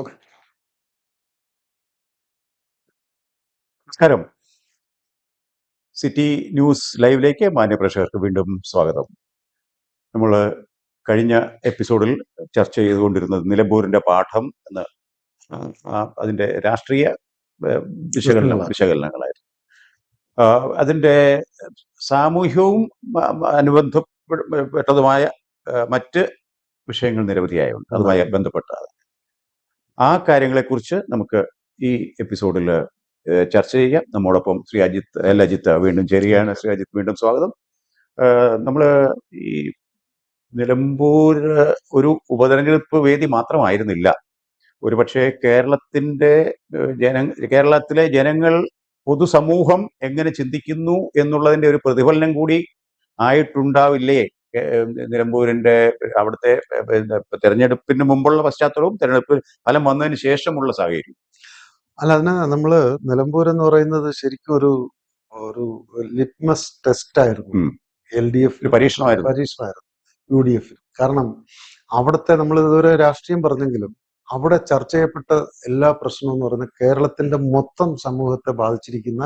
Okay. നമസ്കാരം. City news ലൈവിലേക്ക് മാന്യ പ്രേക്ഷകർക്ക് വീണ്ടും സ്വാഗതം. നമ്മൾ കഴിഞ്ഞ എപ്പിസോഡിൽ ചർച്ച ചെയ്തുകൊണ്ടിരുന്നത് നിലമ്പൂരിന്റെ പാഠം എന്ന് അതിന്റെ രാഷ്ട്രീയ വിശകലന വിശകലനങ്ങളായിരുന്നു. അതിന്റെ അതിന്റെ സാമൂഹ്യവും അനുബന്ധപ്പെട്ടതുമായ മറ്റ് വിഷയങ്ങൾ നിരവധിയായുണ്ട്. അതുമായി ബന്ധപ്പെട്ട ആ കാര്യങ്ങളെക്കുറിച്ച് നമുക്ക് ഈ എപ്പിസോഡിൽ ചർച്ച ചെയ്യാം. നമ്മോടൊപ്പം ശ്രീ അജിത്ത് എൽ അജിത്ത് വീണ്ടും ചേരുകയാണ്. ശ്രീ അജിത്ത് വീണ്ടും സ്വാഗതം. നമ്മൾ ഈ നിലമ്പൂർ ഒരു ഉപതെരഞ്ഞെടുപ്പ് വേദി മാത്രമായിരുന്നില്ല. ഒരുപക്ഷെ കേരളത്തിന്റെ ജന കേരളത്തിലെ ജനങ്ങൾ പൊതുസമൂഹം എങ്ങനെ ചിന്തിക്കുന്നു എന്നുള്ളതിന്റെ ഒരു പ്രതിഫലനം കൂടി ആയിട്ടുണ്ടാവില്ലേ? നിലമ്പൂരിന്റെ അവിടുത്തെ തെരഞ്ഞെടുപ്പിന് മുമ്പുള്ള പശ്ചാത്തലവും തെരഞ്ഞെടുപ്പ് ഫലം വന്നതിന് ശേഷമുള്ള സാഹചര്യം. അല്ല അതിന് നമ്മൾ നിലമ്പൂർ എന്ന് പറയുന്നത് ശരിക്കും ഒരു ഒരു ലിറ്റ്മസ് ടെസ്റ്റ് ആയിരുന്നു. എൽ ഡി എഫ് പരീക്ഷണമായിരുന്നു. പരീക്ഷണമായിരുന്നു. യു ഡി എഫ് കാരണം അവിടുത്തെ നമ്മൾ ഇതുവരെ രാഷ്ട്രീയം പറഞ്ഞെങ്കിലും അവിടെ ചർച്ച ചെയ്യപ്പെട്ട എല്ലാ പ്രശ്നവും എന്ന് പറയുന്നത് കേരളത്തിന്റെ മൊത്തം സമൂഹത്തെ ബാധിച്ചിരിക്കുന്ന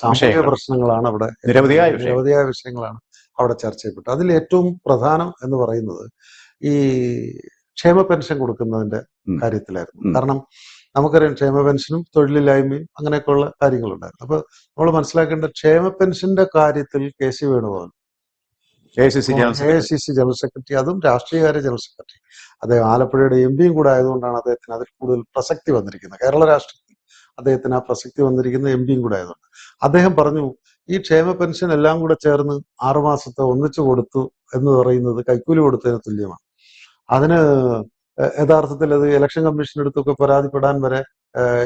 സാമൂഹിക പ്രശ്നങ്ങളാണ് അവിടെ നിരവധിയായ നിരവധിയായ വിഷയങ്ങളാണ്. അവിടെ ചർച്ച ചെയ്യപ്പെട്ടു. അതിൽ ഏറ്റവും പ്രധാനം എന്ന് പറയുന്നത് ഈ ക്ഷേമ പെൻഷൻ കൊടുക്കുന്നതിന്റെ കാര്യത്തിലായിരുന്നു. കാരണം നമുക്കറിയാം ക്ഷേമ പെൻഷനും തൊഴിലില്ലായ്മയും അങ്ങനെയൊക്കെയുള്ള കാര്യങ്ങളുണ്ടായിരുന്നു. അപ്പൊ നമ്മൾ മനസ്സിലാക്കേണ്ട ക്ഷേമ പെൻഷന്റെ കാര്യത്തിൽ K C Venugopal. A C C general A secretary. C C general secretary അതും രാഷ്ട്രീയകാര്യ ജനറൽ സെക്രട്ടറി. അദ്ദേഹം ആലപ്പുഴയുടെ എം പിയും കൂടെ ആയതുകൊണ്ടാണ് അദ്ദേഹത്തിന് അതിൽ കൂടുതൽ പ്രസക്തി വന്നിരിക്കുന്നത്. കേരള രാഷ്ട്രീയത്തിൽ അദ്ദേഹത്തിന് ആ പ്രസക്തി വന്നിരിക്കുന്ന എം പിയും കൂടെ ആയതുകൊണ്ട് അദ്ദേഹം പറഞ്ഞു ഈ ക്ഷേമ പെൻഷൻ എല്ലാം കൂടെ ചേർന്ന് ആറുമാസത്തെ ഒന്നിച്ചു കൊടുത്തു എന്ന് പറയുന്നത് കൈക്കൂലി കൊടുത്തതിന് തുല്യമാണ്. അതിന് യഥാർത്ഥത്തിൽ അത് ഇലക്ഷൻ കമ്മീഷൻ അടുത്തൊക്കെ പരാതിപ്പെടാൻ വരെ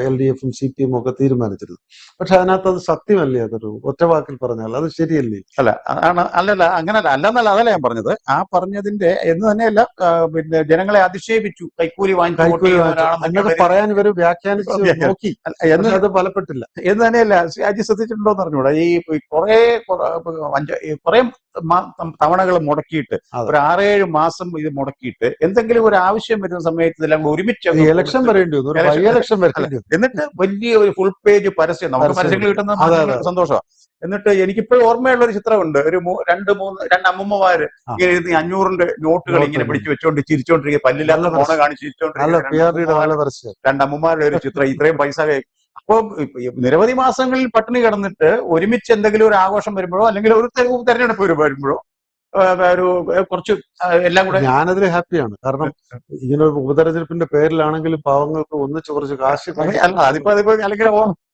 എൽ ഡി എഫും സി പി എം ഒക്കെ തീരുമാനിച്ചിരുന്നു പക്ഷെ അതിനകത്ത് അത് സത്യമല്ലേ അതൊരു ഒറ്റ വാക്കിൽ പറഞ്ഞാൽ? അത് ശരിയല്ലേ? അല്ല ആണ് അല്ലല്ല അങ്ങനല്ല അല്ലെന്നല്ല അതല്ല ഞാൻ പറഞ്ഞത്. ആ പറഞ്ഞതിന്റെ എന്ന് തന്നെയല്ല പിന്നെ ജനങ്ങളെ അധിക്ഷേപിച്ചു കൈക്കൂലി വാങ്ങിക്കൂലി. എന്നൊക്കെ പറയാൻ ഇവർ വ്യാഖ്യാനിച്ചു നോക്കി. എന്ന് അത് ഫലപ്പെട്ടില്ല. എന്ന് തന്നെയല്ല അജി ശ്രദ്ധിച്ചിട്ടുണ്ടോ എന്ന് അറിഞ്ഞൂടാ. ഈ കുറെ കുറെ തവണകൾ മുടക്കിയിട്ട്. ഒരു ആറേഴ് മാസം ഇത് മുടക്കിയിട്ട് എന്തെങ്കിലും ഒരു ആവശ്യം വരുന്ന സമയത്ത് ഇതെല്ലാം ഒരുമിച്ച് ഇലക്ഷൻ വരേണ്ടി ഇലക്ഷൻ എന്നിട്ട് വലിയ ഒരു ഫുൾ പേജ് പരസ്യം. നമുക്ക് പരസ്യങ്ങൾ കിട്ടുന്ന സന്തോഷമാണ് എന്നിട്ട് എനിക്കിപ്പോഴും ഓർമ്മയുള്ള ഒരു ചിത്രമുണ്ട്. ഒരു രണ്ട് മൂന്ന് രണ്ട് അമ്മമ്മമാര് ആ. ഇങ്ങനെ ഇരുന്ന് അഞ്ഞൂറിന്റെ നോട്ടുകൾ ഇങ്ങനെ. പിടിച്ചു വെച്ചോണ്ട് ചിരിച്ചോണ്ടിരിക്കുക. പല്ലില്ലാത്ത ഫോണ്. കാണിച്ച് ചിരിച്ചോണ്ടിരിക്കുക. രണ്ട് അമ്മമാരുടെ ഒരു ചിത്രം. ഇത്രയും പൈസ കൈ- അപ്പൊ നിരവധി മാസങ്ങളിൽ പട്ടിണി കിടന്നിട്ട് ഒരുമിച്ച് എന്തെങ്കിലും ഒരു ആഘോഷം വരുമ്പോഴോ അല്ലെങ്കിൽ ഒരു തെരഞ്ഞെടുപ്പ് വരുമ്പോഴോ ഒരു കുറച്ച് എല്ലാം കൂടെ ഞാനതിൽ ഹാപ്പിയാണ്. കാരണം ഇങ്ങനെ ഒരു ഉപതെരഞ്ഞെടുപ്പിന്റെ പേരിലാണെങ്കിലും പാവങ്ങൾക്ക് ഒന്നിച്ച് കുറച്ച് കാശ് അല്ല അതിപ്പോ അതിപ്പോ അല്ലെങ്കിൽ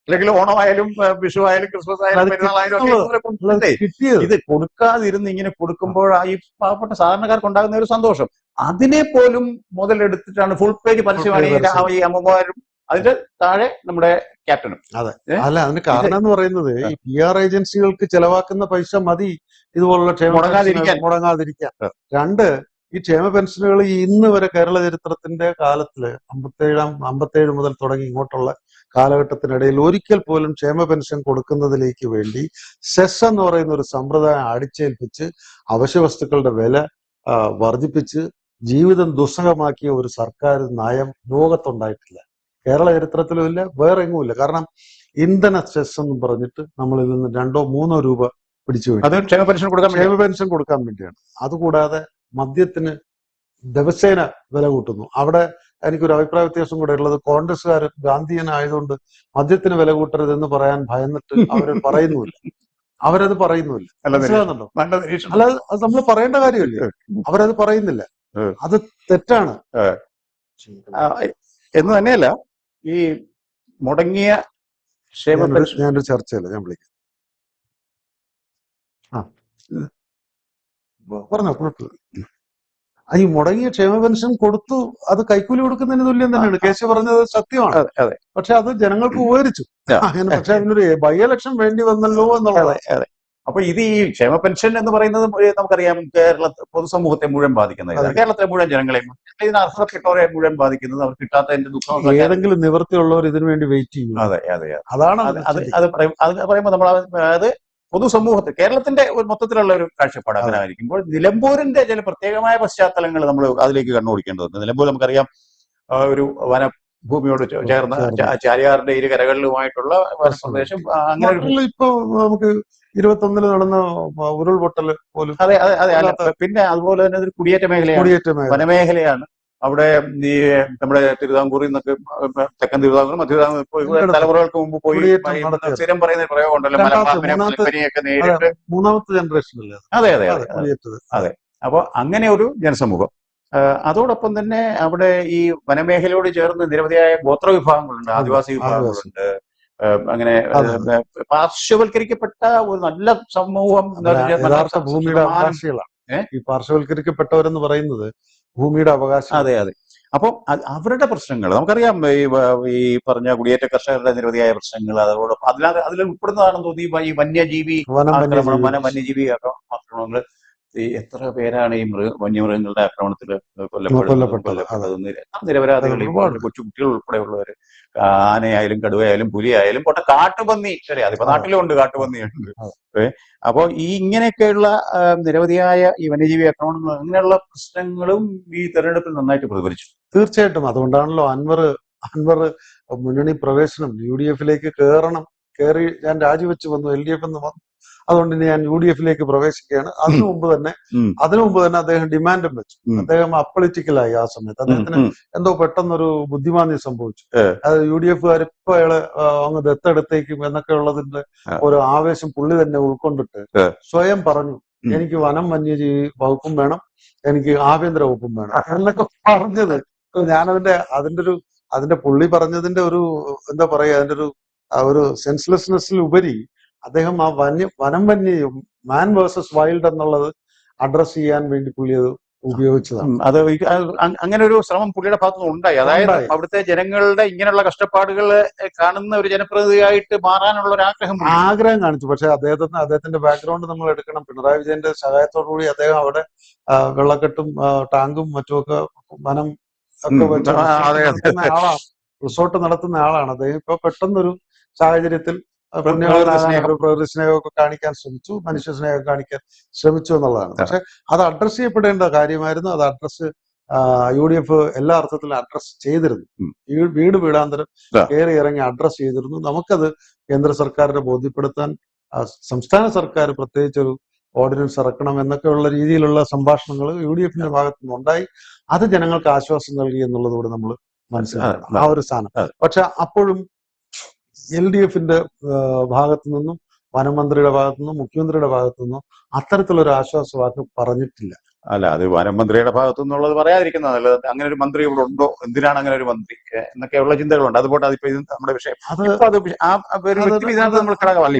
അല്ലെങ്കിൽ ഓണമായാലും വിഷു ആയാലും ക്രിസ്മസ് ആയാലും പെരുന്നാളായാലും ഇത് കൊടുക്കാതിരുന്ന് ഇങ്ങനെ കൊടുക്കുമ്പോൾ ആ ഈ പാവപ്പെട്ട സാധാരണക്കാർക്ക് ഉണ്ടാകുന്ന ഒരു സന്തോഷം. അതിനെ പോലും മുതലെടുത്തിട്ടാണ് ഫുൾ പേജ് പരസ്യമാണ് ഈ പരസ്യം. ഈ അമ്മമാരും അതിന്റെ താഴെ നമ്മുടെ ക്യാപ്റ്റനും. അതെ. അല്ല അതിന് കാരണം എന്ന് പറയുന്നത് ഈ പി ആർ ഏജൻസികൾക്ക് ചെലവാക്കുന്ന പൈസ മതി ഇതുപോലുള്ള മുടങ്ങാതിരിക്കാൻ. മുടങ്ങാതിരിക്കാൻ. രണ്ട് ഈ ക്ഷേമ പെൻഷനുകൾ ഇന്ന് വരെ കേരള ചരിത്രത്തിന്റെ കാലത്തിൽ അമ്പത്തേഴാം അമ്പത്തേഴ് മുതൽ തുടങ്ങി ഇങ്ങോട്ടുള്ള കാലഘട്ടത്തിനിടയിൽ ഒരിക്കൽ പോലും ക്ഷേമ പെൻഷൻ കൊടുക്കുന്നതിലേക്ക് വേണ്ടി സെസ് എന്ന് പറയുന്ന ഒരു സമ്പ്രദായം അടിച്ചേൽപ്പിച്ച് അവശ്യ വസ്തുക്കളുടെ വില വർദ്ധിപ്പിച്ച് ജീവിതം ദുസ്സഹമാക്കിയ ഒരു സർക്കാർ നയം ലോകത്തുണ്ടായിട്ടില്ല. കേരള ചരിത്രത്തിലും ഇല്ല വേറെ എങ്ങുമില്ല കാരണം ഇന്ധന സെസ് എന്ന് പറഞ്ഞിട്ട് നമ്മളിൽ നിന്ന് രണ്ടോ മൂന്നോ രൂപ പിടിച്ചു അത് ക്ഷേമ പെൻഷൻ കൊടുക്കാൻ ക്ഷേമ പെൻഷൻ കൊടുക്കാൻ വേണ്ടിയാണ്. അതുകൂടാതെ മദ്യത്തിന് ദിവസേന വില കൂട്ടുന്നു. അവിടെ എനിക്കൊരു അഭിപ്രായ വ്യത്യാസം കൂടെ ഉള്ളത്. കോൺഗ്രസ്സുകാർ ഗാന്ധിയനായതുകൊണ്ട് മദ്യത്തിന് വില കൂട്ടരുതെന്ന് പറയാൻ ഭയന്നിട്ട് അവർ പറയുന്നുമില്ല. അവരത് പറയുന്നുമില്ല. മനസ്സിലാകുന്നുണ്ടോ അല്ല അത് നമ്മൾ പറയേണ്ട കാര്യമില്ല. അവരത് പറയുന്നില്ല. അത് തെറ്റാണ്. എന്ന് തന്നെയല്ല ഈ മുടങ്ങിയ ക്ഷേമ ഞാനൊരു ചർച്ചയില്ല ഞാൻ വിളിക്കാം. പറഞ്ഞോ കുഴപ്പമില്ല. ഈ മുടങ്ങിയ ക്ഷേമ പെൻഷൻ കൊടുത്തു അത് കൈക്കൂലി കൊടുക്കുന്നതിന് തുല്യം തന്നെയാണ്. കേശവ് പറഞ്ഞത് സത്യമാണ്. പക്ഷെ അത് ജനങ്ങൾക്ക് ഉപകരിച്ചു. പക്ഷെ അതിനൊരു ബൈ ഇലക്ഷൻ വേണ്ടി വന്നല്ലോ എന്നുള്ളത് അപ്പൊ ഇത് ഈ ക്ഷേമ പെൻഷൻ എന്ന് പറയുന്നത് നമുക്കറിയാം കേരള പൊതുസമൂഹത്തെ മുഴുവൻ ബാധിക്കുന്ന കേരളത്തിലെ മുഴുവൻ ജനങ്ങളെയും ഇതിന് അർഹതപ്പെട്ടവരെ മുഴുവൻ ബാധിക്കുന്നത് അവർ കിട്ടാത്തതിന്റെ ദുഃഖം ഏതെങ്കിലും നിവൃത്തിയുള്ളവർ ഇതിനു വേണ്ടി വെയിറ്റ് ചെയ്യും അതെ അതെ അതെ. അതാണ് അത് അത് അത് അത് പറയും അത് പറയുമ്പോൾ നമ്മൾ അതായത് പൊതുസമൂഹത്തിൽ കേരളത്തിന്റെ ഒരു മൊത്തത്തിലുള്ള ഒരു കാഴ്ചപ്പാട് അങ്ങനെ ആയിരിക്കുമ്പോൾ നിലമ്പൂരിന്റെ ചില പ്രത്യേകമായ പശ്ചാത്തലങ്ങൾ നമ്മൾ അതിലേക്ക് കണ്ണോടിക്കേണ്ടതുണ്ട്. നിലമ്പൂർ നമുക്കറിയാം ഒരു വനഭൂമിയോട് ചേ- ചേർന്ന ചാരിയാറിന്റെ ചാലിയാറിന്റെ ഇരു കരകളിലുമായിട്ടുള്ള വനപ്രദേശം അങ്ങനെ ഇപ്പൊ നമുക്ക് ഇരുപത്തൊന്നിൽ നടന്ന ഉരുൾപൊട്ടൽ പോലും അതെ അതെ അതെ. പിന്നെ അതുപോലെ തന്നെ ഒരു കുടിയേറ്റ മേഖലയാണ്. കുടിയേറ്റ മേഖല. വനമേഖലയാണ്. അവിടെ ഈ നമ്മുടെ തിരുവിതാംകൂറിൽ നിന്നൊക്കെ തെക്കൻ തിരുവിതാംകൂർ മധ്യ തിരുവിതാംകൂർ തലമുറകൾക്ക് മുമ്പ് പോയി. സ്ഥിരം പറയുന്ന പ്രയോഗമുണ്ടല്ലോ. നേരിട്ട് മൂന്നാമത്തെ ജനറേഷനല്ലേ അത്? അതെ അതെ അതെ. അപ്പൊ അങ്ങനെ ഒരു ജനസമൂഹം. അതോടൊപ്പം തന്നെ അവിടെ ഈ വനമേഖലയോട് ചേർന്ന് നിരവധിയായ ഗോത്ര വിഭാഗങ്ങളുണ്ട്. ആദിവാസി. വിഭാഗങ്ങളുണ്ട് അങ്ങനെ പാർശ്വവൽക്കരിക്കപ്പെട്ട ഒരു നല്ല സമൂഹം യഥാർത്ഥ ഭൂമിയുടെ അവകാശികളാണ്. ഈ പാർശ്വവൽക്കരിക്കപ്പെട്ടവരെന്ന് പറയുന്നത് ഭൂമിയുടെ അവകാശം അതെ അതെ. അപ്പം അവരുടെ പ്രശ്നങ്ങൾ നമുക്കറിയാം ഈ ഈ പറഞ്ഞ കുടിയേറ്റ കർഷകരുടെ നിരവധിയായ പ്രശ്നങ്ങൾ അതോടൊപ്പം അതിനകത്ത് അതിൽ ഉൾപ്പെടുന്നതാണെന്ന് തോന്നി ഈ വന്യജീവി വനം ആക്രമണം വന്യജീവി. വന വന്യജീവി ആക്രമണങ്ങൾ. ഈ എത്ര പേരാണ് ഈ മൃഗ വന്യമൃഗങ്ങളുടെ ആക്രമണത്തിൽ കൊല്ലപ്പെട്ടത്, നിരപരാധികൾ. കൊച്ചു കുട്ടികൾ ഉൾപ്പെടെയുള്ളവർ ആനയായാലും കടുവയായാലും പുലിയായാലും പോട്ടെ കാട്ടുപന്നി. ശരി അതിപ്പോ നാട്ടിലുണ്ട് നാട്ടിലും ഉണ്ട് കാട്ടുപന്നിയുണ്ട്. അപ്പോ ഈ ഇങ്ങനെയൊക്കെയുള്ള നിരവധിയായ ഈ വന്യജീവി ആക്രമണങ്ങൾ അങ്ങനെയുള്ള പ്രശ്നങ്ങളും ഈ തെരഞ്ഞെടുപ്പിൽ നന്നായിട്ട് പ്രതിഫലിച്ചു. തീർച്ചയായിട്ടും. അതുകൊണ്ടാണല്ലോ അൻവർ അൻവർ മുന്നണി പ്രവേശനം യു ഡി എഫിലേക്ക് കയറണം കയറി ഞാൻ രാജിവെച്ചു വന്നു എൽ ഡി എഫ് എന്ന് അതുകൊണ്ട് ഞാൻ യു ഡി എഫിലേക്ക് പ്രവേശിക്കുകയാണ് അതിനു മുമ്പ് തന്നെ. അതിനു മുമ്പ് തന്നെ അദ്ദേഹം ഡിമാൻഡും വെച്ചു. അദ്ദേഹം അപ്പൊളിറ്റിക്കലായി ആ സമയത്ത് അദ്ദേഹത്തിന്. എന്തോ പെട്ടെന്നൊരു ബുദ്ധിമാന്യം സംഭവിച്ചു. അത് യു ഡി എഫുകാർ ഇപ്പൊ അയാളെ അങ്ങ് ദത്തെടുത്തേക്കും എന്നൊക്കെ ഉള്ളതിന്റെ. ഒരു ആവേശം പുള്ളി തന്നെ ഉൾക്കൊണ്ടിട്ട്. സ്വയം പറഞ്ഞു. എനിക്ക് വനം വന്യജീവി വകുപ്പും വേണം എനിക്ക് ആഭ്യന്തര വകുപ്പും വേണം എന്നൊക്കെ പറഞ്ഞത് ഞാനതിന്റെ അതിന്റെ ഒരു അതിന്റെ പുള്ളി പറഞ്ഞതിന്റെ ഒരു എന്താ പറയാ അതിന്റെ ഒരു ഒരു സെൻസ്ലെസ്നെസ്സിൽ ഉപരി അദ്ദേഹം ആ വന്യ വനം വന്യയും മാൻ വേഴ്സസ് വൈൽഡ് എന്നുള്ളത് അഡ്രസ് ചെയ്യാൻ വേണ്ടി പുള്ളി അത് ഉപയോഗിച്ചതാണ്. അത് അങ്ങനെ ഒരു ശ്രമം പുള്ളിയുടെ ഭാഗത്തു നിന്ന് ഉണ്ടായി. അതായത് അവിടുത്തെ ജനങ്ങളുടെ ഇങ്ങനെയുള്ള കഷ്ടപ്പാടുകൾ കാണുന്ന ഒരു ജനപ്രതിനിധിയായിട്ട് മാറാനുള്ള ഒരു ആഗ്രഹം ആഗ്രഹം കാണിച്ചു. പക്ഷെ അദ്ദേഹത്തിന് അദ്ദേഹത്തിന്റെ ബാക്ക്ഗ്രൗണ്ട് നമ്മൾ എടുക്കണം. പിണറായി വിജയന്റെ സഹായത്തോടുകൂടി അദ്ദേഹം അവിടെ വെള്ളക്കെട്ടും ടാങ്കും മറ്റുമൊക്കെ വനം ഒക്കെ ആളാണ്. റിസോർട്ട് നടത്തുന്ന ആളാണ്. അദ്ദേഹം ഇപ്പൊ പെട്ടെന്നൊരു സാഹചര്യത്തിൽ സ്നേഹമൊക്കെ കാണിക്കാൻ ശ്രമിച്ചു മനുഷ്യ സ്നേഹം കാണിക്കാൻ ശ്രമിച്ചു എന്നുള്ളതാണ്. പക്ഷെ അത് അഡ്രസ് ചെയ്യപ്പെടേണ്ട കാര്യമായിരുന്നു. അത് അഡ്രസ് യു ഡി എഫ് എല്ലാ അർത്ഥത്തിലും അഡ്രസ് ചെയ്തിരുന്നു. വീട് വീടാന്തരം. കയറി ഇറങ്ങി അഡ്രസ് ചെയ്തിരുന്നു. നമുക്കത് കേന്ദ്ര സർക്കാരിനെ ബോധ്യപ്പെടുത്താൻ സംസ്ഥാന സർക്കാർ പ്രത്യേകിച്ച് ഒരു ഓർഡിനൻസ് ഇറക്കണം എന്നൊക്കെയുള്ള രീതിയിലുള്ള സംഭാഷണങ്ങൾ യു ഡി എഫിന്റെ ഭാഗത്തു നിന്നുണ്ടായി അത് ജനങ്ങൾക്ക് ആശ്വാസം നൽകി എന്നുള്ളതുകൂടെ നമ്മൾ മനസ്സിലാക്കണം. ആ. ഒരു സ്ഥാനം പക്ഷെ അപ്പോഴും എൽ ഡി എഫിന്റെ ഭാഗത്തു നിന്നും വനമന്ത്രിയുടെ ഭാഗത്തു നിന്നും മുഖ്യമന്ത്രിയുടെ ഭാഗത്തു നിന്നും അത്തരത്തിലൊരു ആശ്വാസവാക്ക് പറഞ്ഞിട്ടില്ല. അല്ല അത് വനമന്ത്രിയുടെ ഭാഗത്തു നിന്നുള്ളത് പറയാതിരിക്കുന്നത് നല്ലത് അങ്ങനെ ഒരു മന്ത്രി ഇവിടെ ഉണ്ടോ? എന്തിനാണ് അങ്ങനെ ഒരു മന്ത്രി? എന്നൊക്കെയുള്ള ചിന്തകളുണ്ട്. അതുപോലെ അതിപ്പോ ഇത് നമ്മുടെ വിഷയം. അത് നമ്മൾ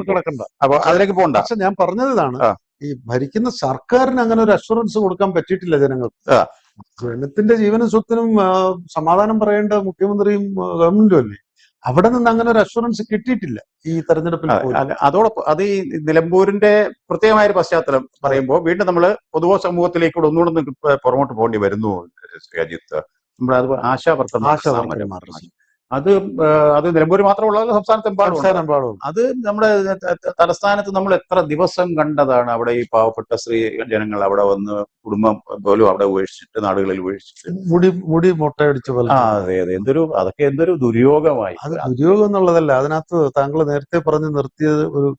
കിടക്കണ്ട അപ്പൊ അതിലേക്ക് പോകണ്ട പക്ഷെ ഞാൻ പറഞ്ഞത് ഇതാണ് ഈ ഭരിക്കുന്ന സർക്കാരിന് അങ്ങനെ ഒരു അഷുറൻസ് കൊടുക്കാൻ പറ്റിയിട്ടില്ല ജനങ്ങൾക്ക്. ജനത്തിന്റെ ജീവനും സ്വത്തിനും സമാധാനം പറയേണ്ട മുഖ്യമന്ത്രിയും ഗവൺമെന്റും അല്ലേ? അവിടെ നിന്ന് അങ്ങനെ ഒരു അഷുറൻസ് കിട്ടിയിട്ടില്ല ഈ തെരഞ്ഞെടുപ്പിൽ അതെ, അതോടൊപ്പം അത് ഈ നിലമ്പൂരിന്റെ പ്രത്യേകമായ ഒരു പശ്ചാത്തലം പറയുമ്പോൾ വീണ്ടും നമ്മൾ പൊതുവ സമൂഹത്തിലേക്ക് കൂടെ ഒന്നുകൂടെ ഒന്ന് പുറമോട്ട് പോകേണ്ടി വരുന്നു നമ്മുടെ അതുപോലെ ആശാ വർക്കർ ആശാ വർക്കർമാരുടെ അത് അത് നിലമ്പൂർ മാത്രമുള്ള സംസ്ഥാനത്തെമ്പാടും അത് നമ്മുടെ തലസ്ഥാനത്ത് നമ്മൾ എത്ര ദിവസം കണ്ടതാണ് അവിടെ ഈ പാവപ്പെട്ട സ്ത്രീ ജനങ്ങൾ അവിടെ വന്ന് കുടുംബം പോലും അവിടെ ഉപേക്ഷിച്ചിട്ട് നാടുകളിൽ ഉപേക്ഷിച്ചിട്ട്? മുടി മുടി മുട്ടയടിച്ച് പോലെ ആ അതെ അതെ. എന്തൊരു അതൊക്കെ എന്തൊരു ദുര്യോഗമായി. അത് ദുര്യോഗം എന്നുള്ളതല്ല അതിനകത്ത് താങ്കൾ നേരത്തെ പറഞ്ഞ് നിർത്തിയത് ഒരു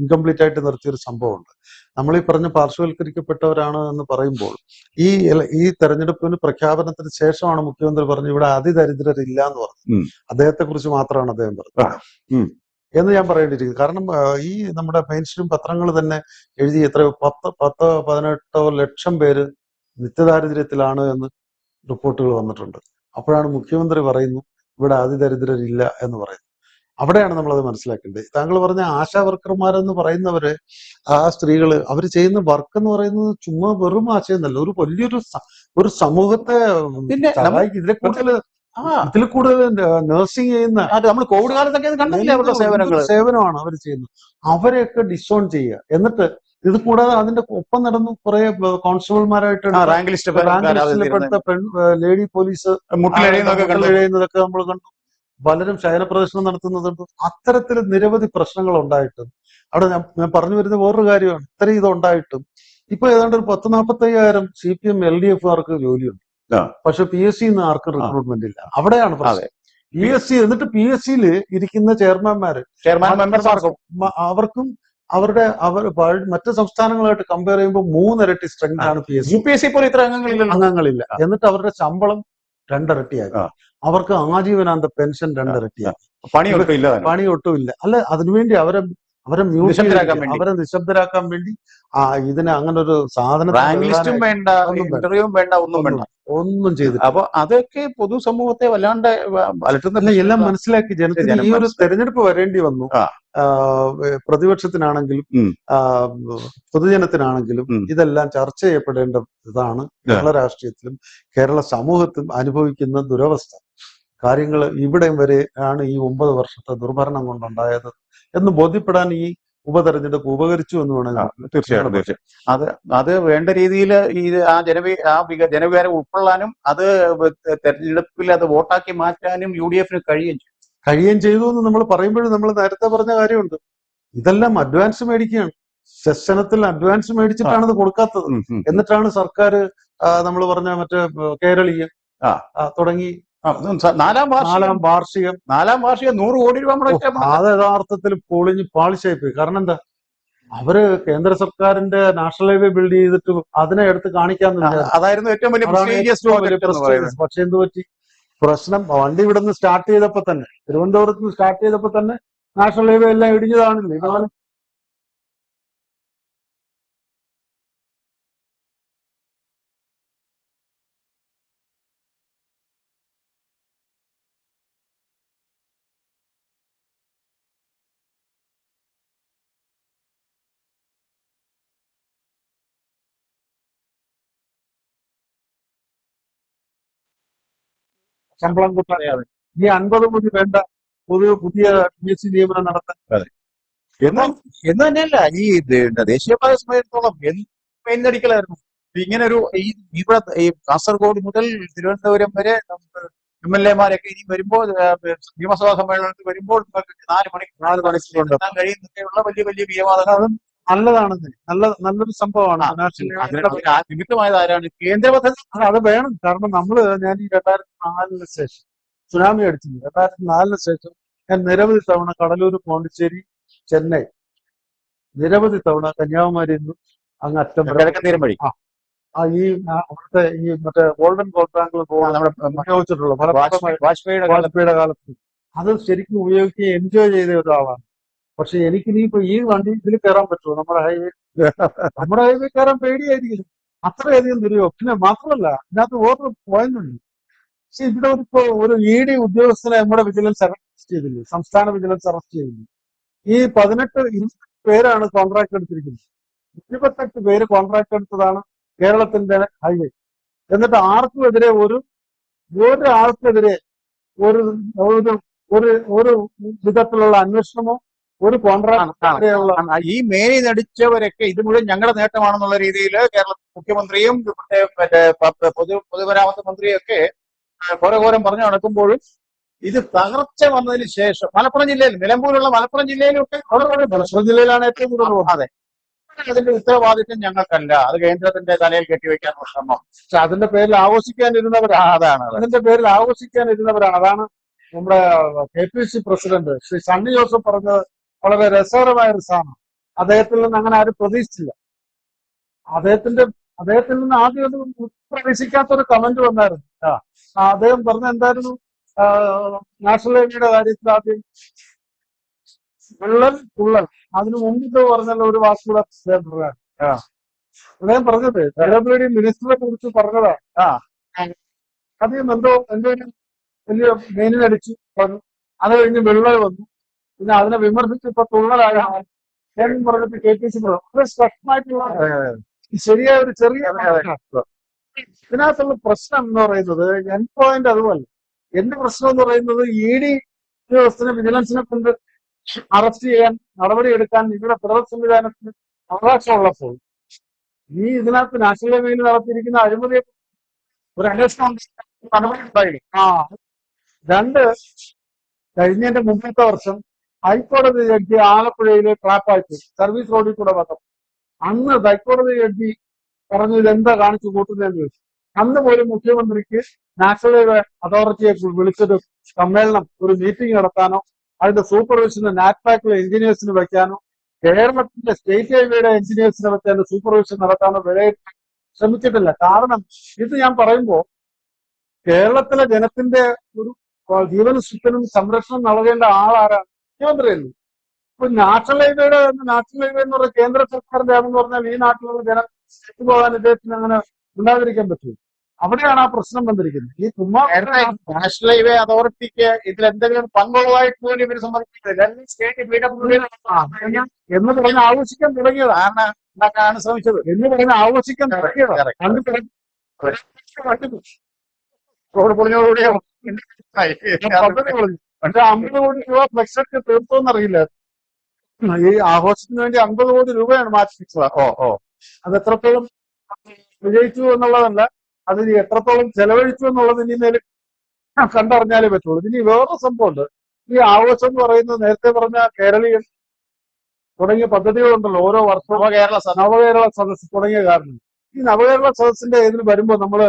ഇൻകംപ്ലീറ്റ് ആയിട്ട് നിർത്തിയ ഒരു സംഭവമുണ്ട്. നമ്മൾ ഈ പറഞ്ഞ പാർശ്വവൽക്കരിക്കപ്പെട്ടവരാണ് എന്ന് പറയുമ്പോൾ ഈ ഈ തെരഞ്ഞെടുപ്പിന് പ്രഖ്യാപനത്തിന് ശേഷമാണ് മുഖ്യമന്ത്രി പറഞ്ഞു ഇവിടെ അതിദരിദ്രരില്ല എന്ന് പറഞ്ഞു. അദ്ദേഹത്തെ കുറിച്ച് മാത്രമാണ് അദ്ദേഹം പറഞ്ഞത്. എന്ന് ഞാൻ പറയേണ്ടിയിരിക്കുന്നു. കാരണം ഈ നമ്മുടെ മെയിൻ സ്ട്രീം പത്രങ്ങൾ തന്നെ എഴുതി എത്രയോ പത്ത് പത്ത് പതിനെട്ടോ ലക്ഷം പേര് നിത്യദാരിദ്ര്യത്തിലാണ് എന്ന് റിപ്പോർട്ടുകൾ വന്നിട്ടുണ്ട്. അപ്പോഴാണ് മുഖ്യമന്ത്രി പറയുന്നു ഇവിടെ അതിദരിദ്രരില്ല എന്ന് പറയുന്നു അവിടെയാണ് നമ്മളത് മനസ്സിലാക്കേണ്ടത്. താങ്കൾ പറഞ്ഞ ആശാ വർക്കർമാരെന്ന് പറയുന്നവര് ആ സ്ത്രീകൾ അവർ ചെയ്യുന്ന വർക്ക് എന്ന് പറയുന്നത് ചുമ്മാ വെറും ആശയമെന്നല്ല ഒരു വലിയൊരു ഒരു സമൂഹത്തെ ഇതിലെ കൂടുതൽ ഇതിൽ കൂടുതൽ നഴ്സിംഗ് ചെയ്യുന്ന നമ്മൾ കോവിഡ് കാലത്തൊക്കെ കണ്ടില്ലേ അവരുടെ സേവനങ്ങൾ സേവനമാണ് അവർ ചെയ്യുന്നത്. അവരെയൊക്കെ ഡിസോൺ ചെയ്യുക. എന്നിട്ട് ഇത് കൂടാതെ അതിന്റെ ഒപ്പം നടന്നു കുറെ കോൺസ്റ്റബിൾമാരായിട്ട് റാങ്ക് ലിസ്റ്റ് റാങ്ക് ലിസ്റ്റിൽപ്പെടുത്ത പെൺ ലേഡി പോലീസ് മുട്ടിലെഴുതുന്നതൊക്കെ നമ്മൾ കണ്ടു. പലരും ശയന പ്രദർശനം നടത്തുന്നതുണ്ട് അത്തരത്തിൽ നിരവധി പ്രശ്നങ്ങൾ ഉണ്ടായിട്ടും. അവിടെ ഞാൻ ഞാൻ പറഞ്ഞു വരുന്ന വേറൊരു കാര്യമാണ്. ഇത്രയും ഇത് ഉണ്ടായിട്ടും. ഇപ്പൊ ഏതാണ്ട് ഒരു പത്ത് നാൽപ്പത്തി അയ്യായിരം C P M L D എഫുകാർക്ക് ജോലിയുണ്ട്. പക്ഷെ പി എസ് സി ആർക്കും റിക്രൂട്ട്മെന്റ് ഇല്ല. അവിടെയാണ് പ്രശ്നം. പി എസ് സി എന്നിട്ട് പി എസ് സിയിൽ ഇരിക്കുന്ന ചെയർമാൻമാര് അവർക്കും അവരുടെ അവർ മറ്റു സംസ്ഥാനങ്ങളായിട്ട് കമ്പയർ ചെയ്യുമ്പോൾ മൂന്നിരട്ടി സ്ട്രെങ്ത് ആണ് P S C. U P S C പോലെ ഇത്ര അംഗങ്ങളില്ല അംഗങ്ങളില്ല. എന്നിട്ട് അവരുടെ ശമ്പളം രണ്ടിരട്ടിയായി. അവർക്ക് ആജീവനാന്ത പെൻഷൻ രണ്ടിരട്ടി പണി ഒട്ടും ഇല്ല. പണി ഒട്ടുമില്ല അല്ല അതിനുവേണ്ടി അവരെ അവരെ. അവരെ നിശബ്ദരാക്കാൻ വേണ്ടി ആ ഇതിന് അങ്ങനെ ഒരു സാധനം വേണ്ട ഒന്നും വേണ്ട. ഇന്റർവ്യൂവും വേണ്ട ഒന്നും വേണ്ട ഒന്നും ചെയ്തില്ല അപ്പൊ അതൊക്കെ പൊതുസമൂഹത്തെ വല്ലാണ്ട് എല്ലാം മനസ്സിലാക്കി ജനത്തിന് ഈ ഒരു. തെരഞ്ഞെടുപ്പ് വരേണ്ടി വന്നു പ്രതിപക്ഷത്തിനാണെങ്കിലും. പൊതുജനത്തിനാണെങ്കിലും ഇതെല്ലാം ചർച്ച ചെയ്യപ്പെടേണ്ട ഇതാണ് കേരള രാഷ്ട്രീയത്തിലും കേരള സമൂഹത്തിലും അനുഭവിക്കുന്ന ദുരവസ്ഥ കാര്യങ്ങൾ ഇവിടെയും വരെ ആണ് ഈ ഒമ്പത് വർഷത്തെ ദുർഭരണം കൊണ്ടുണ്ടായത് എന്ന് ബോധ്യപ്പെടാൻ ഈ ഉപതെരഞ്ഞെടുപ്പ് ഉപകരിച്ചു എന്ന് വേണമെങ്കിൽ തീർച്ചയായിട്ടും തീർച്ചയായും അത് അത് വേണ്ട രീതിയിൽ ഈ ആ ജനവി ആ വിക- ജനവികാരം ഉൾക്കൊള്ളാനും അത് തെരഞ്ഞെടുപ്പിൽ അത് വോട്ടാക്കി മാറ്റാനും യു ഡി എഫിന് കഴിയും ചെയ്യും. കഴിയുകയും ചെയ്തു എന്ന് നമ്മൾ പറയുമ്പോഴും നമ്മൾ നേരത്തെ പറഞ്ഞ കാര്യമുണ്ട്. ഇതെല്ലാം അഡ്വാൻസ് മേടിക്കുകയാണ്. സെഷനത്തിൽ അഡ്വാൻസ് മേടിച്ചിട്ടാണ് ഇത് കൊടുക്കാത്തത്. എന്നിട്ടാണ് സർക്കാർ നമ്മൾ പറഞ്ഞ മറ്റേ കേരളീയ തുടങ്ങി. നാലാം വാർഷികം. നാലാം വാർഷികം. നാലാം വാർഷികം നൂറ് കോടി രൂപ. അത് യഥാർത്ഥത്തിൽ പൊളിഞ്ഞ് പാളിശായി പോയി കാരണം എന്താ? അവർ കേന്ദ്ര സർക്കാരിന്റെ നാഷണൽ ഹൈവേ ബിൽഡ് ചെയ്തിട്ട് അതിനെ എടുത്ത് കാണിക്കാൻ അതായിരുന്നു ഏറ്റവും വലിയ. പക്ഷെ എന്ത് പറ്റി പ്രശ്നം വണ്ടി ഇവിടെ നിന്ന് സ്റ്റാർട്ട് ചെയ്തപ്പോ തന്നെ. തിരുവനന്തപുരത്ത് നിന്ന് സ്റ്റാർട്ട് ചെയ്തപ്പോ തന്നെ നാഷണൽ ഹൈവേ എല്ലാം ഇടിഞ്ഞതാണല്ലോ. ഇതാണ് ശമ്പളം കൂട്ടാതെ ഈ അൻപത് കോടി വേണ്ട. പൊതു പുതിയ പി എസ് സി നിയമനം നടത്താൻ. എന്ന് എന്ന് തന്നെയല്ല ഈ ദേശീയപാത സമയത്തോളം മെയിനടിക്കലായിരുന്നു ഇങ്ങനെ ഒരു ഈ ഇവിടെ ഈ കാസർഗോഡ് മുതൽ തിരുവനന്തപുരം വരെ എം എൽ എമാരൊക്കെ ഇനി വരുമ്പോൾ നിയമസഭാ സമ്മേളനത്തിൽ വരുമ്പോൾ നാല് മണിക്ക് നാല് മണിക്കൂറുണ്ട് കഴിയുന്നൊക്കെയുള്ള വലിയ വലിയ വീരവാദങ്ങൾ നല്ലതാണ് ഇത്. നല്ല നല്ലൊരു സംഭവമാണ് നിമിത്തമായത് ആരാണ് കേന്ദ്ര പദ്ധതി അത് വേണം. കാരണം നമ്മൾ ഞാൻ ഈ രണ്ടായിരത്തി നാലിന് ശേഷം സുനാമി അടിച്ചില്ല രണ്ടായിരത്തി നാലിന് ശേഷം ഞാൻ നിരവധി തവണ കടലൂർ പോണ്ടിച്ചേരി ചെന്നൈ നിരവധി തവണ കന്യാകുമാരി അങ്ങ് അറ്റം കിഴക്കൻ വഴി. ആ ഈ അവിടുത്തെ ഈ മറ്റേ ഗോൾഡൻ ആ, നമ്മുടെ ഉപയോഗിച്ചിട്ടുള്ള വാജ്പേയിയുടെ കാലത്ത്. അത് ശരിക്കും ഉപയോഗിക്കുകയും എൻജോയ് ചെയ്ത ഒരാളാണ്. പക്ഷെ എനിക്ക് ഇപ്പൊ ഈ വണ്ടി ഇതിൽ കയറാൻ പറ്റുമോ? നമ്മുടെ ഹൈവേ നമ്മുടെ ഹൈവേ കയറാൻ പേടിയായിരിക്കും. അത്രയധികം ദുരിതം പിന്നെ മാത്രമല്ല ഇതിനകത്ത് വേറൊരു പോയിന്റ് പക്ഷെ ഇവിടെ ഇപ്പോ ഒരു ഇ ഡി ഉദ്യോഗസ്ഥനെ നമ്മുടെ വിജിലൻസ് അറസ്റ്റ് ചെയ്തില്ലേ? സംസ്ഥാന വിജിലൻസ് അറസ്റ്റ് ചെയ്തില്ലേ? ഈ പതിനെട്ട് പേരാണ് കോൺട്രാക്ട് എടുത്തിരിക്കുന്നത്. ഇരുപത്തെട്ട് പേര് കോൺട്രാക്ട് എടുത്തതാണ് കേരളത്തിന്റെ ഹൈവേ എന്നിട്ട് ആർക്കുമെതിരെ ഒരു ഒരാൾക്കെതിരെ ഒരു ഒരു ഒരു ഒരു വിധത്തിലുള്ള അന്വേഷണമോ ഒരു കോൺട്രാക്ട് ഈ മേനി നടിച്ചവരൊക്കെ ഇത് മുഴുവൻ ഞങ്ങളുടെ നേട്ടമാണെന്നുള്ള രീതിയിൽ കേരള മുഖ്യമന്ത്രിയും മറ്റേ പൊതു പൊതുമരാമത്ത് മന്ത്രിയും ഒക്കെ ഘോരഘോരം പറഞ്ഞു നടക്കുമ്പോഴും ഇത് തകർച്ച വന്നതിന് ശേഷം മലപ്പുറം ജില്ലയിൽ നിലമ്പൂരുള്ള മലപ്പുറം ജില്ലയിലും ഒക്കെ മലപ്പുറം ജില്ലയിലാണ് ഏറ്റവും കൂടുതൽ. അതെ. അതിന്റെ ഉത്തരവാദിത്വം ഞങ്ങൾക്കല്ല. അത് കേന്ദ്രത്തിന്റെ തലയിൽ കെട്ടിവെക്കാനുള്ള ശ്രമം. പക്ഷെ അതിന്റെ പേരിൽ ആഘോഷിക്കാനിരുന്നവരാണ് അതാണ്. അതിന്റെ പേരിൽ ആഘോഷിക്കാനിരുന്നവരാണ്. അതാണ് നമ്മുടെ K P C president Shri Sunny Joseph പറഞ്ഞത് വളരെ രസകരമായ ഒരു സാധനം. അദ്ദേഹത്തിൽ നിന്ന് അങ്ങനെ ആരും പ്രതീക്ഷിച്ചില്ല. അദ്ദേഹത്തിന്റെ അദ്ദേഹത്തിൽ നിന്ന് ആദ്യം ഒരു പ്രതീക്ഷിക്കാത്ത ഒരു കമന്റ് വന്നായിരുന്നു. ആ, അദ്ദേഹം പറഞ്ഞ എന്തായിരുന്നു? നാഷണൽ ഹൈവേയുടെ കാര്യത്തിൽ ആദ്യം വിള്ളൽ തുള്ളൽ. അതിനു മുമ്പിട്ട് പറഞ്ഞല്ലോ ഒരു വാക്കുകൂടെ അദ്ദേഹം ആ. അദ്ദേഹം പറഞ്ഞത് നരേന്ദ്രമോദി മിനിസ്റ്ററെ കുറിച്ച് പറഞ്ഞതാണ്. ആദ്യം എന്തോ എന്തോ വലിയ മെയിനിനടിച്ചു പറഞ്ഞു. അത് കഴിഞ്ഞ് വിള്ളൽ വന്നു. പിന്നെ അതിനെ വിമർശിച്ച് ഇപ്പൊ തുള്ളലായ പറഞ്ഞിട്ട് കെ പി സി അത് സ്പഷ്ടമായിട്ടുള്ള ശരിയായ ഒരു ചെറിയ ഇതിനകത്തുള്ള പ്രശ്നം എന്ന് പറയുന്നത് എൻ പോയിന്റ് അതുമല്ല എന്റെ പ്രശ്നം എന്ന് പറയുന്നത് ഇ ഡി ഉദ്യോഗസ്ഥനെ വിജിലൻസിനെ കൊണ്ട് അറസ്റ്റ് ചെയ്യാൻ നടപടിയെടുക്കാൻ ഇവിടെ ഫെഡറൽ സംവിധാനത്തിന് അവകാശമുള്ളപ്പോൾ ഈ ഇതിനകത്ത് നാഷണൽ ലെവലിൽ നടത്തിയിരിക്കുന്ന അഴിമതിയെ ഒരു അന്വേഷണം നടപടി ഉണ്ടായി ആ. രണ്ട് കഴിഞ്ഞതിന്റെ മുമ്പത്തെ വർഷം ഹൈക്കോടതി ജഡ്ജി ആലപ്പുഴയിലെ ട്രാപ്പായിട്ട് സർവീസ് റോഡിൽ കൂടെ വന്നു അന്ന് ഹൈക്കോടതി ജഡ്ജി പറഞ്ഞു ഇതെന്താ കാണിച്ചു കൂട്ടുന്നതെന്ന് ചോദിച്ചു. അന്ന് പോലും മുഖ്യമന്ത്രിക്ക് നാഷണൽ ഹൈവേ അതോറിറ്റിയെ വിളിച്ചൊരു സമ്മേളനം ഒരു മീറ്റിംഗ് നടത്താനോ അതിന്റെ സൂപ്പർവിഷന് നാറ്റ്പാക്കിലെ എഞ്ചിനീയേഴ്സിന് വയ്ക്കാനോ കേരളത്തിന്റെ സ്റ്റേറ്റ് ഹൈവേയുടെ എഞ്ചിനീയേഴ്സിനെ വെച്ചാൽ സൂപ്പർവിഷൻ നടത്താനോ വിലയിരുത്താൻ ശ്രമിച്ചിട്ടില്ല. കാരണം ഇത് ഞാൻ പറയുമ്പോൾ കേരളത്തിലെ ജനത്തിന്റെ ഒരു ആ, ജീവനസ്വത്തിനും സംരക്ഷണം നൽകേണ്ട ആളാരാണ് മുഖ്യമന്ത്രിയല്ലേ ഇപ്പൊ നാഷണൽ ഹൈവേയുടെ നാഷണൽ ഹൈവേ എന്ന് പറഞ്ഞ കേന്ദ്ര സർക്കാരിന്റെ ആണെന്ന് പറഞ്ഞാൽ ഈ നാട്ടിലുള്ള ജനം പോകാൻ ഇദ്ദേഹത്തിന് അങ്ങനെ ഉണ്ടാതിരിക്കാൻ പറ്റും. അവിടെയാണ് ആ പ്രശ്നം വന്നിരിക്കുന്നത്. ഈ ചുമ്മാ നാഷണൽ ഹൈവേ അതോറിറ്റിക്ക് ഇതിൽ എന്തെങ്കിലും പങ്കുള്ളതായിട്ട് പോലും ഇവർ സമ്മതിക്കുന്നില്ല എന്ന് പറഞ്ഞ് ആഘോഷിക്കാൻ തുടങ്ങിയത്. ഉണ്ടാക്കാനാണ് ശ്രമിച്ചത്. എന്ന് പറഞ്ഞ് ആഘോഷിക്കാൻ തുടങ്ങിയതാണ് Correct. അന്ന് തുടങ്ങി- റോഡ് പൊളിഞ്ഞോടുകൂടി പദ്ധതി പൊളിഞ്ഞു. പക്ഷെ അമ്പത് കോടി രൂപ ഫ്ലെക്സ് ഒക്കെ തീർത്തോന്നറിയില്ല ഈ ആഘോഷത്തിന് വേണ്ടി അമ്പത് കോടി രൂപയാണ് മാറ്റി വെച്ചത് ഓ ഓ. അത് എത്രത്തോളം വിജയിച്ചു എന്നുള്ളതല്ല അത് എത്രത്തോളം ചെലവഴിച്ചു എന്നുള്ളത് ഇനി നേരെ കണ്ടറിഞ്ഞാലേ പറ്റുള്ളൂ. ഇനി വേറെ സംഭവമുണ്ട്. ഈ ആഘോഷം എന്ന് പറയുന്നത് നേരത്തെ പറഞ്ഞ കേരളീയൻ തുടങ്ങിയ പദ്ധതികളുണ്ടല്ലോ. ഓരോ വർഷവും കേരള നവകേരള സദസ് തുടങ്ങിയ കാരണം ഈ നവകേരള സദസ്സിന്റെ ഇതിൽ വരുമ്പോൾ നമ്മൾ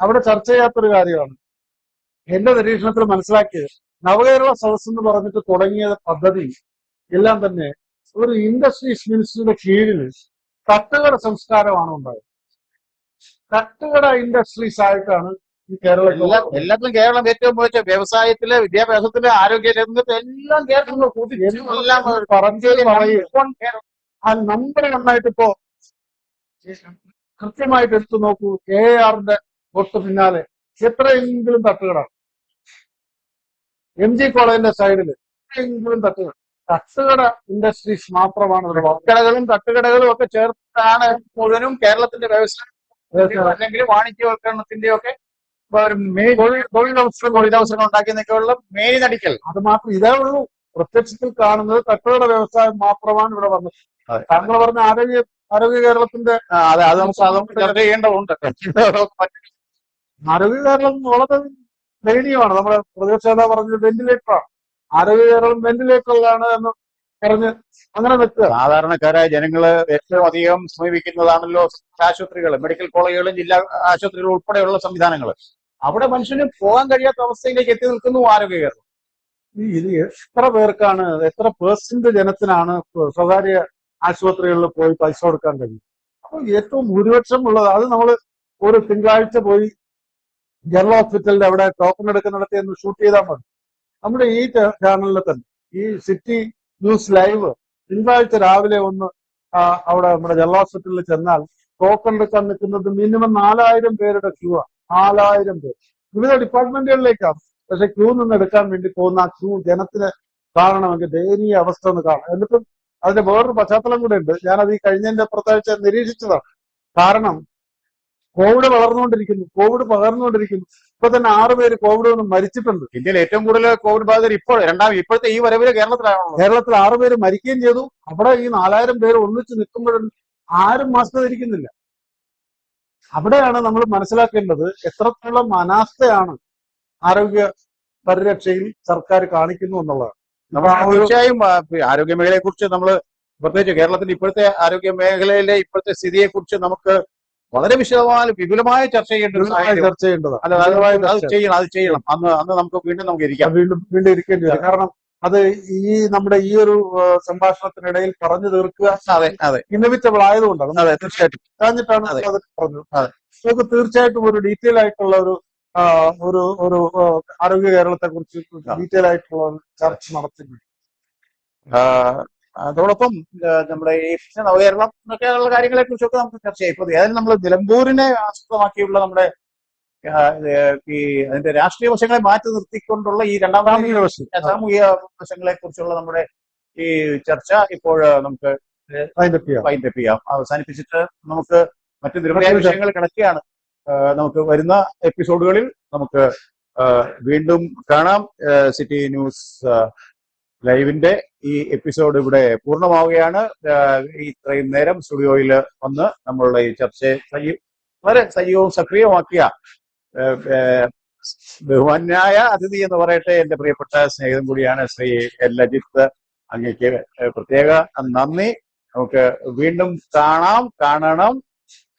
അവിടെ ചർച്ച ചെയ്യാത്തൊരു കാര്യമാണ്. എന്റെ നിരീക്ഷണത്തിൽ മനസ്സിലാക്കിയത് നവകേരള സദസ് എന്ന് പറഞ്ഞിട്ട് തുടങ്ങിയ പദ്ധതി എല്ലാം തന്നെ ഒരു ഇൻഡസ്ട്രീസ് മിനിസ്റ്ററിന്റെ കീഴിൽ തട്ടുകട സംസ്കാരമാണ് ഉണ്ടായത്. തട്ടുകട ഇൻഡസ്ട്രീസ് ആയിട്ടാണ് ഈ കേരളത്തിൽ എല്ലാ എല്ലാത്തിലും കേരളം ഏറ്റവും മികച്ച വ്യവസായത്തിൽ വിദ്യാഭ്യാസത്തിൽ ആരോഗ്യ രംഗത്ത് എല്ലാം കേരളത്തിൽ കൂട്ടി എല്ലാം കേരളം. ആ നമ്പർ കണ്ണായിട്ട് ഇപ്പോ കൃത്യമായിട്ട് എടുത്തു നോക്കൂ. കെ ആറിന്റെ തൊട്ട് പിന്നാലെ എത്രയെങ്കിലും തട്ടുകട എം ജി കോളേജിന്റെ സൈഡിൽ എങ്കിലും തട്ടുകട തട്ടുകട ഇൻഡസ്ട്രീസ് മാത്രമാണ്. കടകളും തട്ടുകടകളും ഒക്കെ ചേർത്താണ് മുഴുവനും കേരളത്തിന്റെ വ്യവസായം. അല്ലെങ്കിൽ വാണിജ്യവൽക്കരണത്തിന്റെ ഒക്കെ തൊഴിലവസരം തൊഴിലവസരം ഉണ്ടാക്കിയെന്നൊക്കെയുള്ള മെയിൻ നടിക്കൽ. അത് മാത്രം ഇതേ ഉള്ളൂ. പ്രത്യക്ഷത്തിൽ കാണുന്നത് തട്ടുകട വ്യവസായം മാത്രമാണ് ഇവിടെ വന്നത്. താങ്കൾ പറഞ്ഞ ആരോഗ്യ ആരോഗ്യ കേരളത്തിന്റെ അതെ അത് നമുക്ക് അത് നമുക്ക് ചർച്ച ചെയ്യേണ്ടതുണ്ട്. ആരോഗ്യ കേരളം വളരെ ദയനീയമാണ്. നമ്മുടെ പ്രതിപക്ഷ നേതാവ് പറഞ്ഞത് വെന്റിലേറ്ററാണ് ആരോഗ്യ കേരളം വെന്റിലേറ്ററിലാണ് എന്ന് പറഞ്ഞ് അങ്ങനെ നിൽക്കുക സാധാരണക്കാരായ ജനങ്ങൾ ഏറ്റവും അധികം സമീപിക്കുന്നതാണല്ലോ ആശുപത്രികൾ മെഡിക്കൽ കോളേജുകളും ജില്ലാ ആശുപത്രികൾ ഉൾപ്പെടെയുള്ള സംവിധാനങ്ങൾ അവിടെ മനുഷ്യന് പോകാൻ കഴിയാത്ത അവസ്ഥയിലേക്ക് എത്തി നിൽക്കുന്നു ആരോഗ്യ കേരളം. ഇത് എത്ര പേർക്കാണ് എത്ര പേഴ്സന്റ് ജനത്തിനാണ് സ്വകാര്യ ആശുപത്രികളിൽ പോയി പൈസ കൊടുക്കാൻ കഴിയും അപ്പൊ ഏറ്റവും ഭൂരിപക്ഷം ഉള്ളത് അത് നമ്മൾ ഒരു തിങ്കളാഴ്ച പോയി ജനറൽ ഹോസ്പിറ്റലിന്റെ അവിടെ ടോക്കൺ എടുക്കുന്നിടത്ത് എന്ന് ഷൂട്ട് ചെയ്താൽ മതി. നമ്മുടെ ഈ ചാനലിൽ തന്നെ ഈ സിറ്റി ന്യൂസ് ലൈവ് തിങ്കളാഴ്ച രാവിലെ ഒന്ന് അവിടെ നമ്മുടെ ജനറൽ ഹോസ്പിറ്റലിൽ ചെന്നാൽ ടോക്കൺ എടുക്കാൻ നിൽക്കുന്നത് മിനിമം നാലായിരം പേരുടെ ക്യൂ ആണ് നാലായിരം പേർ വിവിധ ഡിപ്പാർട്ട്മെന്റുകളിലേക്കാണ് പക്ഷെ ക്യൂ നിന്ന് എടുക്കാൻ വേണ്ടി പോകുന്ന ആ ക്യൂ ജനത്തിന് കാണണമെങ്കിൽ ദയനീയ അവസ്ഥ ഒന്ന് കാണാം എന്നിട്ടും അതിന്റെ വേറൊരു പശ്ചാത്തലം കൂടെ ഉണ്ട്. ഞാനത് ഈ കഴിഞ്ഞതിന്റെ അപ്പുറത്താഴ്ച നിരീക്ഷിച്ചതാണ്. കാരണം കോവിഡ് വളർന്നുകൊണ്ടിരിക്കുന്നു കോവിഡ് പകർന്നുകൊണ്ടിരിക്കുന്നു. ഇപ്പൊ തന്നെ ആറ് പേര് കോവിഡ് കൊണ്ട് മരിച്ചിട്ടുണ്ട്. ഇന്ത്യയിൽ ഏറ്റവും കൂടുതൽ കോവിഡ് ബാധിതർ ഇപ്പോൾ രണ്ടാം ഇപ്പോഴത്തെ ഈ വരവിൽ കേരളത്തിലാണുള്ളത്. കേരളത്തിൽ ആറ് പേര് മരിക്കുകയും ചെയ്തു. അവിടെ ഈ നാലായിരം പേര് ഒന്നിച്ച് നിൽക്കുമ്പോഴും ആരും മാസ്ക് ധരിക്കുന്നില്ല. അവിടെയാണ് നമ്മൾ മനസ്സിലാക്കേണ്ടത് എത്രത്തോളം അനാസ്ഥയാണ് ആരോഗ്യ പരിരക്ഷയിൽ സർക്കാർ കാണിക്കുന്നു എന്നുള്ളതാണ്. നമ്മൾ തീർച്ചയായും ആരോഗ്യ മേഖലയെ കുറിച്ച് നമ്മൾ പ്രത്യേകിച്ച് കേരളത്തിന്റെ ഇപ്പോഴത്തെ ആരോഗ്യ മേഖലയിലെ ഇപ്പോഴത്തെ സ്ഥിതിയെ കുറിച്ച് നമുക്ക് വളരെ വിശദമായ വിപുലമായ ചർച്ച ചെയ്യേണ്ട ഒരു ചർച്ച ചെയ്യേണ്ടതാണ്. അല്ല അത് അത് ചെയ്യണം അത് ചെയ്യണം. അന്ന് അന്ന് നമുക്ക് വീണ്ടും നമുക്ക് ഇരിക്കാം. വീണ്ടും വീണ്ടും ഇരിക്കേണ്ടി വരും. കാരണം അത് ഈ നമ്മുടെ ഈ ഒരു സംഭാഷണത്തിനിടയിൽ പറഞ്ഞു തീർക്കുക അതെ അതെ. ഇന്നവിറ്റബിൾ ആയതുകൊണ്ടാണ് അതെ തീർച്ചയായിട്ടും. കഴിഞ്ഞിട്ടാണ് അതെ. അത് പറഞ്ഞത്. നമുക്ക് തീർച്ചയായിട്ടും ഒരു ഡീറ്റെയിൽ ആയിട്ടുള്ള ഒരു ഒരു ഒരു ആരോഗ്യ കേരളത്തെ കുറിച്ച് ഡീറ്റെയിൽ ആയിട്ടുള്ള ഒരു ചർച്ച നടത്തി അതോടൊപ്പം നമ്മുടെ ഈ നവകേരളം എന്നൊക്കെയുള്ള കാര്യങ്ങളെ കുറിച്ചൊക്കെ നമുക്ക് ചർച്ച ചെയ്യാം. ഇപ്പൊ ഏതായാലും നമ്മൾ നിലമ്പൂരിനെ ആസ്പദമാക്കിയുള്ള നമ്മുടെ ഈ അതിന്റെ രാഷ്ട്രീയ വശങ്ങളെ മാറ്റി നിർത്തിക്കൊണ്ടുള്ള ഈ രണ്ടാം സാമൂഹിക വശം. സാമൂഹിക വശങ്ങളെ കുറിച്ചുള്ള നമ്മുടെ ഈ ചർച്ച ഇപ്പോൾ നമുക്ക് ചെയ്യാം. വൈൻഡപ്പ് ചെയ്യാം. അവസാനിപ്പിച്ചിട്ട് നമുക്ക് മറ്റു നിരവധി വിഷയങ്ങൾ കിടക്കുകയാണ് നമുക്ക് വരുന്ന എപ്പിസോഡുകളിൽ നമുക്ക് വീണ്ടും കാണാം. സിറ്റി ന്യൂസ് ലൈവിന്റെ ഈ എപ്പിസോഡ് ഇവിടെ പൂർണമാവുകയാണ്. ഇത്രയും നേരം സ്റ്റുഡിയോയിൽ വന്ന് നമ്മളുടെ ഈ ചർച്ചയെ വളരെ സജീവവും സക്രിയമാക്കിയ ബഹുമാന്യായ അതിഥി എന്ന് പറയട്ടെ എന്റെ പ്രിയപ്പെട്ട സ്നേഹിതം കൂടിയാണ് ശ്രീ എൽ അജിത്ത് അങ്ങേക്ക് പ്രത്യേക നന്ദി. നമുക്ക് വീണ്ടും കാണാം കാണണം.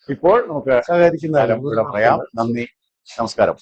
ഇപ്പോൾ നമുക്ക് സഹകരിക്കുന്ന പറയാം. നന്ദി. നമസ്കാരം.